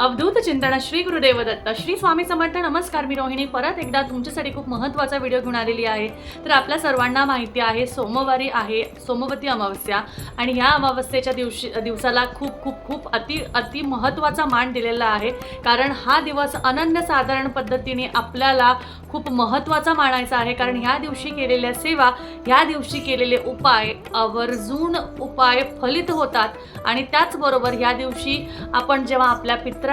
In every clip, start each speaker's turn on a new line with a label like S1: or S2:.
S1: अवधूत चिंतन श्री गुरुदेव दत्त श्री स्वामी समर्थ नमस्कार मी रोहिणी. परत एकदा तुमच्यासाठी खूप महत्त्वाचा व्हिडिओ घेऊन आलेली आहे. तर आपल्या सर्वांना माहिती आहे सोमवारी आहे सोमवती अमावस्या आणि ह्या अमावस्येच्या दिवशी दिवसाला खूप खूप खूप अति अति महत्त्वाचा मान दिलेला आहे. कारण हा दिवस अनन्यसाधारण पद्धतीने आपल्याला खूप महत्त्वाचा मानायचा आहे. कारण ह्या दिवशी केलेल्या सेवा ह्या दिवशी केलेले उपाय आवर्जून उपाय फलित होतात. आणि त्याचबरोबर ह्या दिवशी आपण जेव्हा आपल्या पित्र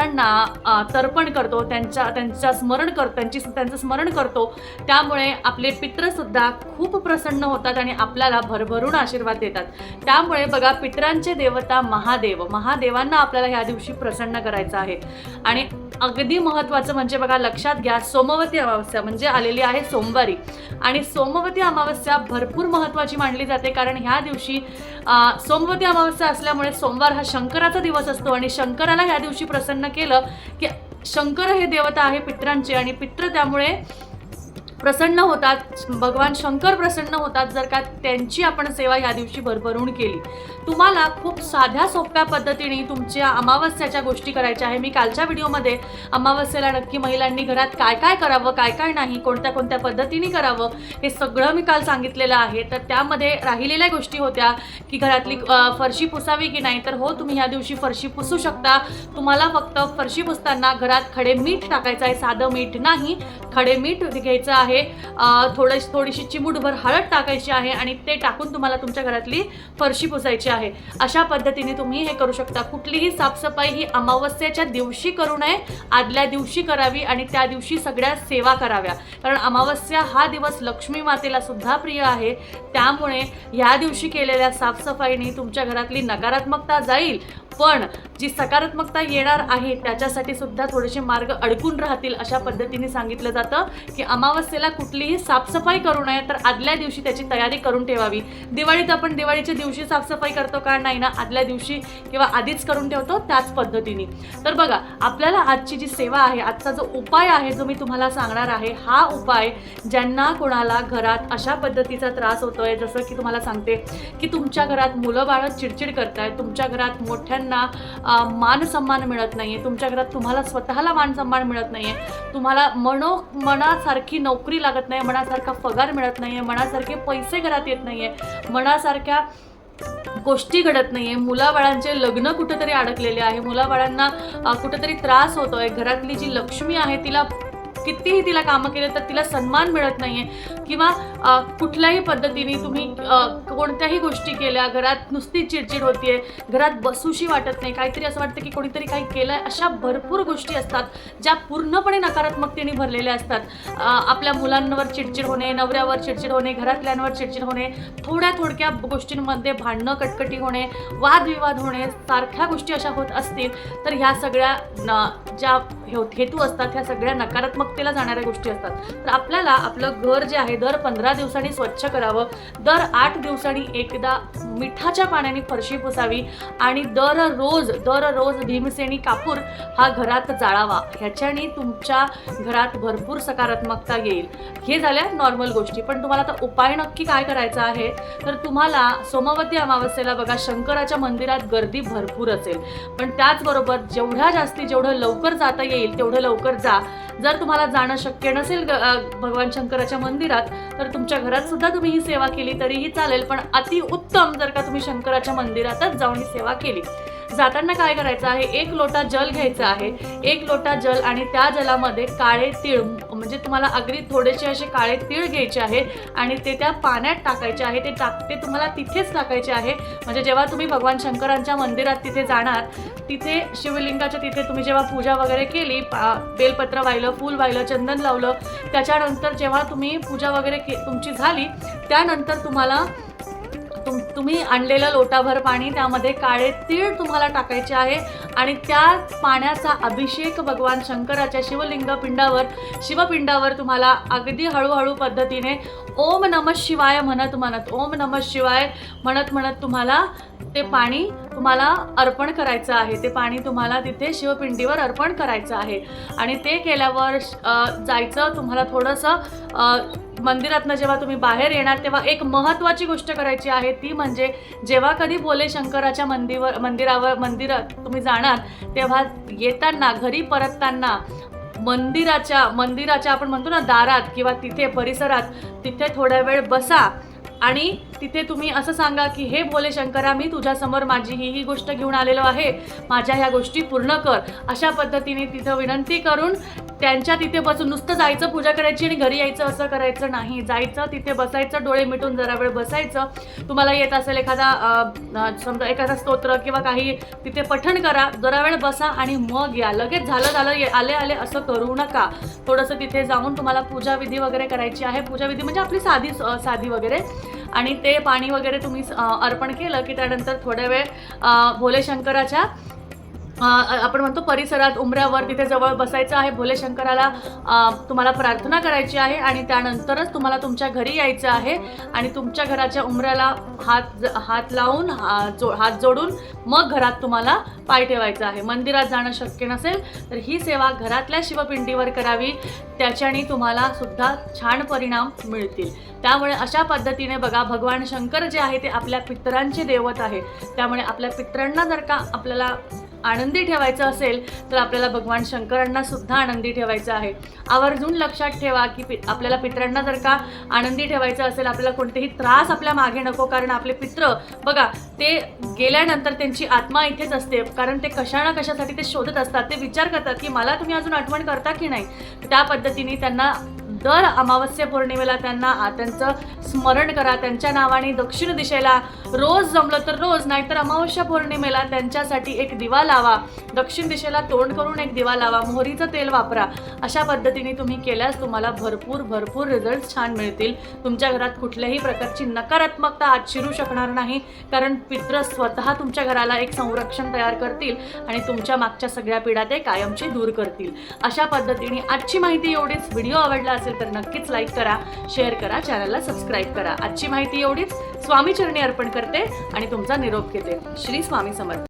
S1: अ, तर्पण करतो त्यांच्या त्यांच्या स्मरण करतो त्यांची त्यांचं स्मरण करतो. त्यामुळे आपले पित्रसुद्धा खूप प्रसन्न होतात आणि आपल्याला भरभरून आशीर्वाद देतात. त्यामुळे बघा पित्रांचे देवता महादेव. महादेवांना आपल्याला ह्या दिवशी प्रसन्न करायचं आहे. आणि अगदी महत्त्वाचं म्हणजे बघा लक्षात घ्या सोमवती अमावस्या म्हणजे आलेली आहे सोमवारी. आणि सोमवती अमावस्या भरपूर महत्त्वाची मानली जाते कारण ह्या दिवशी सोमवती अमावस्या असल्यामुळे सोमवार हा शंकराचा दिवस असतो. आणि शंकराला ह्या दिवशी प्रसन्न केलं की शंकर हे देवता आहे पित्रांचे आणि पित्र त्यामुळे प्रसन्न होतात. भगवान शंकर प्रसन्न होतात जर का त्यांची आपण सेवा ह्या दिवशी भरभरून केली. तुम्हाला खूप साध्या सोप्या पद्धतीने तुमच्या अमावस्याच्या गोष्टी करायच्या आहे. मी कालच्या व्हिडिओमध्ये अमावस्येला नक्की महिलांनी घरात काय काय करावं काय काय नाही कोणत्या कोणत्या पद्धतीने करावं हे सगळं मी काल सांगितलेलं आहे. तर त्यामध्ये राहिलेल्या गोष्टी होत्या की घरातली फरशी पुसावी की नाही? तर हो तुम्ही ह्या दिवशी फरशी पुसू शकता. तुम्हाला फक्त फरशी पुसताना घरात खडे मीठ टाकायचं आहे. साधं मीठ नाही. खडे मीठ घ्यायचं आहे. आहे. थोडं थोडीशी चिमूटभर हळद टाकायची आहे आणि ते टाकून तुम्हाला तुमच्या घरातली फरशी पुसायची आहे. अशा पद्धतीने तुम्ही हे करू शकता. कुठलीही साफसफाई ही अमावस्येच्या दिवशी करू नये आदल्या दिवशी करावी आणि त्या दिवशी सगळ्या सेवा कराव्या. कारण अमावस्या हा दिवस लक्ष्मी मातेला सुद्धा प्रिय आहे. त्यामुळे ह्या दिवशी केलेल्या साफसफाईने तुमच्या घरातली नकारात्मकता जाईल. पण जी सकारात्मकता येणार आहे त्याच्यासाठी सुद्धा थोडेसे मार्ग अडकून राहतील अशा पद्धतीने सांगितलं जातं की अमावस्या अमावस्येला कुठलीही साफसफाई करू नये तर आदल्या दिवशी त्याची तयारी करून ठेवावी. दिवाळीत आपण दिवाळीच्या दिवशी साफसफाई करतो का नाही ना आदल्या दिवशी किंवा आधीच करून ठेवतो त्याच पद्धतीने. तर बघा आपल्याला आजची जी सेवा आहे आजचा जो उपाय आहे जो मी तुम्हाला सांगणार आहे हा उपाय ज्यांना कोणाला घरात अशा पद्धतीचा त्रास होतोय जसं की तुम्हाला सांगते की तुमच्या घरात मुलं बाळं चिडचिड करतायत तुमच्या घरात मोठ्यांना मान सन्मान मिळत नाहीये तुमच्या घरात तुम्हाला स्वतःला मान सन्मान मिळत आहे तुम्हाला मनो मनासारखी नोकरी नोकरी लागत नाही मनासारखा पगार मिळत नाही आहे मनासारखे पैसे घरात येत नाही आहे मनासारख्या गोष्टी घडत नाहीये. मुलाबाळांचे लग्न कुठेतरी अडकलेले आहे. मुलाबाळांना कुठेतरी त्रास होतोय. घरातली जी लक्ष्मी आहे तिला कितीही तिला कामं केले तर तिला सन्मान मिळत नाहीये. किंवा कुठल्याही पद्धतीने तुम्ही कोणत्याही गोष्टी केल्या घरात नुसती चिडचिड होतीये घरात बसूशी वाटत नाही काहीतरी असं वाटतं की कोणीतरी काही केलंय अशा भरपूर गोष्टी असतात ज्या पूर्णपणे नकारात्मकतेने भरलेल्या असतात. आपल्या मुलांवर चिडचिड होणे नवऱ्यावर चिडचिड होणे घरातल्यांवर चिडचिड होणे थोड्या थोडक्या गोष्टींमध्ये भांडणं कटकटी होणे वादविवाद होणे सारख्या गोष्टी अशा होत असतील तर ह्या सगळ्या न- ज्या हेतू असतात ह्या सगळ्या नकारात्मक नकारात्मकतेला जाणाऱ्या गोष्टी असतात. तर आपल्याला आपलं घर जे आहे दर पंधरा दिवसांनी स्वच्छ करावं. दर आठ दिवसांनी एकदा मिठाच्या पाण्याने फरशी पुसावी आणि दररोज दररोज भीमसेनी कापूर हा घरात जाळावा. ह्याच्याने तुमच्या घरात भरपूर सकारात्मकता येईल. हे झाल्या नॉर्मल गोष्टी. पण तुम्हाला आता उपाय नक्की काय करायचा आहे? तर तुम्हाला सोमवती अमावस्येला बघा शंकराच्या मंदिरात गर्दी भरपूर असेल. पण त्याचबरोबर जेवढ्या जास्ती जेवढं लवकर जाता येईल तेवढं लवकर जा. जर तुम्हाला जाणं शक्य नसेल ग- भगवान शंकराच्या मंदिरात तर तुमच्या घरात सुद्धा तुम्ही ही सेवा केली तरीही चालेल पण अतिउत्तम जर का तुम्ही शंकराच्या मंदिरातच जाऊन ही सेवा केली. जाताना काय करायचं आहे? एक लोटा जल घ्यायचा आहे. एक लोटा जल आणि त्या जलामध्ये काळे तीळ म्हणजे तुम्हाला अगदी थोडेसे असे काळे तीळ घ्यायचे आहे आणि ते त्या पाण्यात टाकायचे आहे. ते टाक ते तुम्हाला तिथेच टाकायचे आहे. म्हणजे जेव्हा तुम्ही भगवान शंकरांच्या मंदिरात तिथे जाणार तिथे शिवलिंगाच्या तिथे तुम्ही जेव्हा पूजा वगैरे केली पा- बेलपत्र वाहिलं फूल वाहिलं चंदन लावलं त्याच्यानंतर जेव्हा तुम्ही पूजा वगैरे के तुमची झाली त्यानंतर तुम्हाला तुम तुम्ही आणलेलं लोटाभर पाणी त्यामध्ये काळे तीळ तुम्हाला टाकायचे आहे आणि त्या पाण्याचा अभिषेक भगवान शंकराच्या शिवलिंग पिंडावर शिवपिंडावर तुम्हाला अगदी हळूहळू पद्धतीने ओम नम शिवाय म्हणत म्हणत ओम नम शिवाय म्हणत म्हणत तुम्हाला ते पाणी तुम्हाला अर्पण करायचं आहे. ते पाणी तुम्हाला तिथे शिवपिंडीवर अर्पण करायचं आहे. आणि ते केल्यावर जायचं तुम्हाला थोडंसं मंदिरातनं जेव्हा तुम्ही बाहेर येणार तेव्हा एक महत्त्वाची गोष्ट करायची आहे ती म्हणजे जेव्हा कधी भोले शंकराच्या मंदिर मंदिरावर मंदिरात तुम्ही जाणार तेव्हा येताना घरी परतताना मंदिराच्या मंदिराच्या आपण म्हणतो ना दारात किंवा तिथे परिसरात तिथे थोडा वेळ बसा आणि तिथे तुम्ही असं सांगा की हे भोले शंकरा मी तुझ्यासमोर माझी ही ही गोष्ट घेऊन आलेलो आहे माझ्या ह्या गोष्टी पूर्ण कर. अशा पद्धतीने तिथं विनंती करून त्यांच्या तिथे बसून नुसतं जायचं पूजा करायची आणि घरी यायचं असं करायचं नाही. जायचं तिथे बसायचं डोळे मिटून जरा वेळ बसायचं. तुम्हाला येत असेल एखादा समजा एखादा स्तोत्र किंवा काही तिथे पठण करा. जरा वेळ बसा आणि मग या. लगेच झालं झालं ये- आले आले असं करू नका. थोडंसं तिथे जाऊन तुम्हाला पूजाविधी वगैरे करायची आहे. पूजाविधी म्हणजे आपली साधी साधी वगैरे. आणि ते पाणी वगैरे तुम्ही अर्पण केलं की त्यानंतर थोड्या वेळ भोले शंकराच्या आपण म्हणतो परिसरात उमऱ्यावर तिथे जवळ बसायचं आहे. भोले शंकराला तुम्हाला प्रार्थना करायची आहे आणि त्यानंतरच तुम्हाला तुमच्या घरी यायचं आहे आणि तुमच्या घराच्या उमऱ्याला हात ज- हात लावून हा- जो हात जोडून मग घरात तुम्हाला पाय ठेवायचं आहे. मंदिरात जाणं शक्य नसेल तर ही सेवा घरातल्या शिवपिंडीवर करावी. त्याच्याने तुम्हाला सुद्धा छान परिणाम मिळतील. त्यामुळे अशा पद्धतीने बघा भगवान शंकर जे आहे ते आपल्या पितरांचे दैवत आहे. त्यामुळे आपल्या पितरांना जर का आपल्याला आनंदी ठेवायचं असेल तर आपल्याला भगवान शंकरांना सुद्धा आनंदी ठेवायचं आहे. आवर्जून लक्षात ठेवा की पि आपल्याला पितरांना जर का आनंदी ठेवायचं असेल आपल्याला कोणतेही त्रास आपल्या मागे नको कारण आपले पित्र बघा ते गेल्यानंतर त्यांची आत्मा इथेच असते कारण ते कशा ना कशासाठी ते शोधत असतात. ते विचार करतात की मला तुम्ही अजून आठवण करता की नाही? त्या पद्धतीने त्यांना दर अमावस्या पौर्णिमेला त्यांना त्यांचं स्मरण करा. त्यांच्या नावाने दक्षिण दिशेला रोज जमलं तर रोज नाहीतर अमावस्या पौर्णिमेला त्यांच्यासाठी एक दिवा लावा. दक्षिण दिशेला तोंड करून एक दिवा लावा. मोहरीचं तेल वापरा. अशा पद्धतीने तुम्ही केल्यास तुम्हाला भरपूर भरपूर रिझल्ट छान मिळतील. तुमच्या घरात कुठल्याही प्रकारची नकारात्मकता आत शिरू शकणार नाही कारण पित्र स्वतः तुमच्या घराला एक संरक्षण तयार करतील आणि तुमच्या मागच्या सगळ्या पिढ्या ते कायमची दूर करतील. अशा पद्धतीने आजची माहिती एवढीच. व्हिडिओ आवडला असेल तर नक्कीच लाईक करा शेअर करा चॅनलला सबस्क्राईब करा. आजची माहिती एवढीच. स्वामी चरणी अर्पण करते आणि तुमचा निरोप घेते. श्री स्वामी समर्थ.